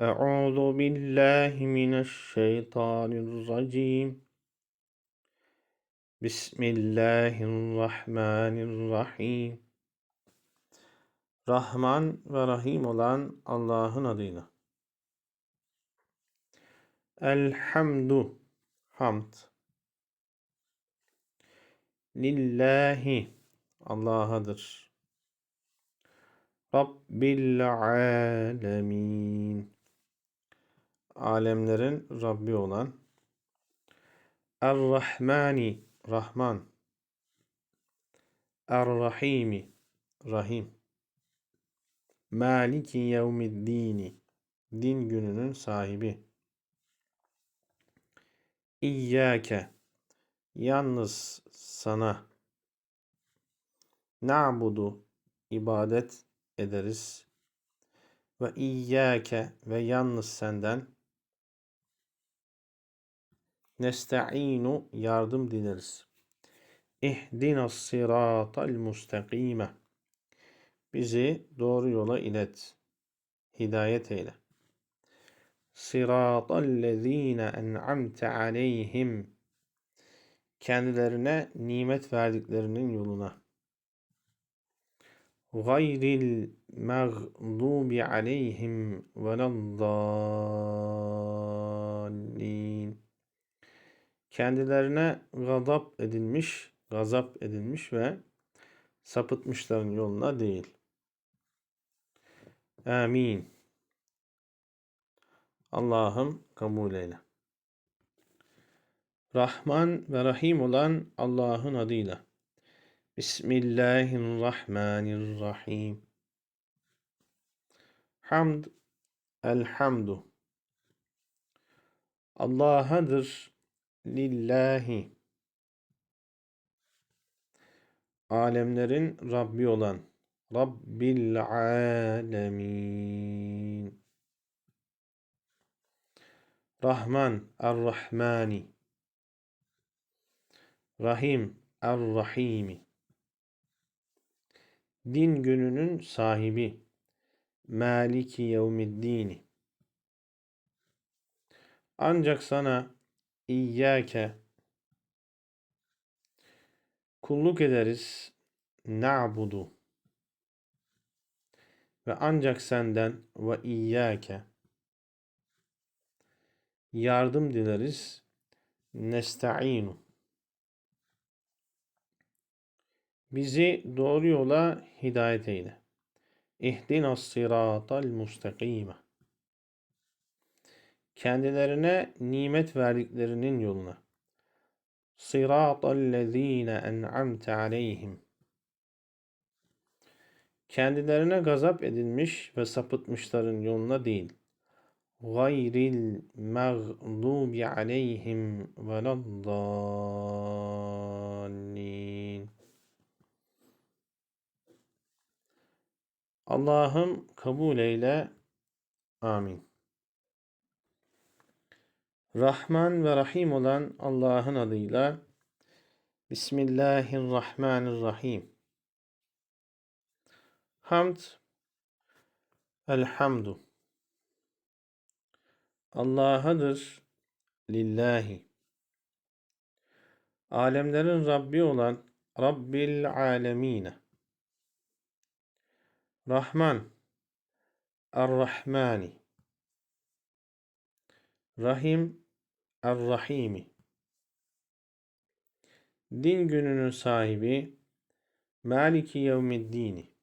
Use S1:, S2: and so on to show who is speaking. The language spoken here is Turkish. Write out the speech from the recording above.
S1: أعوذ بالله من الشيطان الرجيم بسم الله الرحمن الرحيم Rahman ve Rahim olan Allah'ın adıyla. Elhamdu hamd. Lillahi Allah'adır. Rabbil alemin. Alemlerin Rabbi olan Er-Rahmani Rahman. Er-Rahimi Rahim. Maliki yevmiddini Din gününün sahibi. İyyâke Yalnız sana. Na'budu ibadet ederiz. Ve iyyâke ve yalnız senden nesta'inu yardım dileriz. İhdinas sıratal mustakime. Bizi doğru yola ilet. Hidayet eyle. Sıratal lezine en'amte aleyhim. Kendilerine nimet verdiklerinin yoluna. Gayril mağdubi aleyhim veleddallin. Kendilerine gazap edilmiş, gazap edilmiş ve sapıtmışların yoluna değil. Amin. Allah'ım kabul eyle. Rahman ve Rahim olan Allah'ın adıyla. Bismillahirrahmanirrahim. Hamd, elhamdu. Allah'adır, lillahi. Alemlerin Rabbi olan, Rabbil alemin. Rahman, Er-Rahmani. Rahim, Er-Rahimi. Din gününün sahibi. Maliki yevmiddini. Ancak sana İyyâke kulluk ederiz. Na'budu ve ancak senden ve iyyâke yardım dileriz. Nesta'inu Bizi doğru yola hidayet eyle. İhdinas sıratal mustakime. Kendilerine nimet verdiklerinin yoluna. Sıratal lezine en'amte aleyhim. Kendilerine gazap edilmiş ve sapıtmışların yoluna değil. Gayril mağdubi aleyhim veleddallin. Allah'ım kabul eyle. Amin. Rahman ve Rahim olan Allah'ın adıyla Bismillahirrahmanirrahim. Hamd Elhamdu. Allah'adır lillahi. Alemlerin Rabbi olan Rabbil alemine. Rahman Er-Rahmani. Rahim Er-Rahimi. Din gününün sahibi Maliki Yevmiddini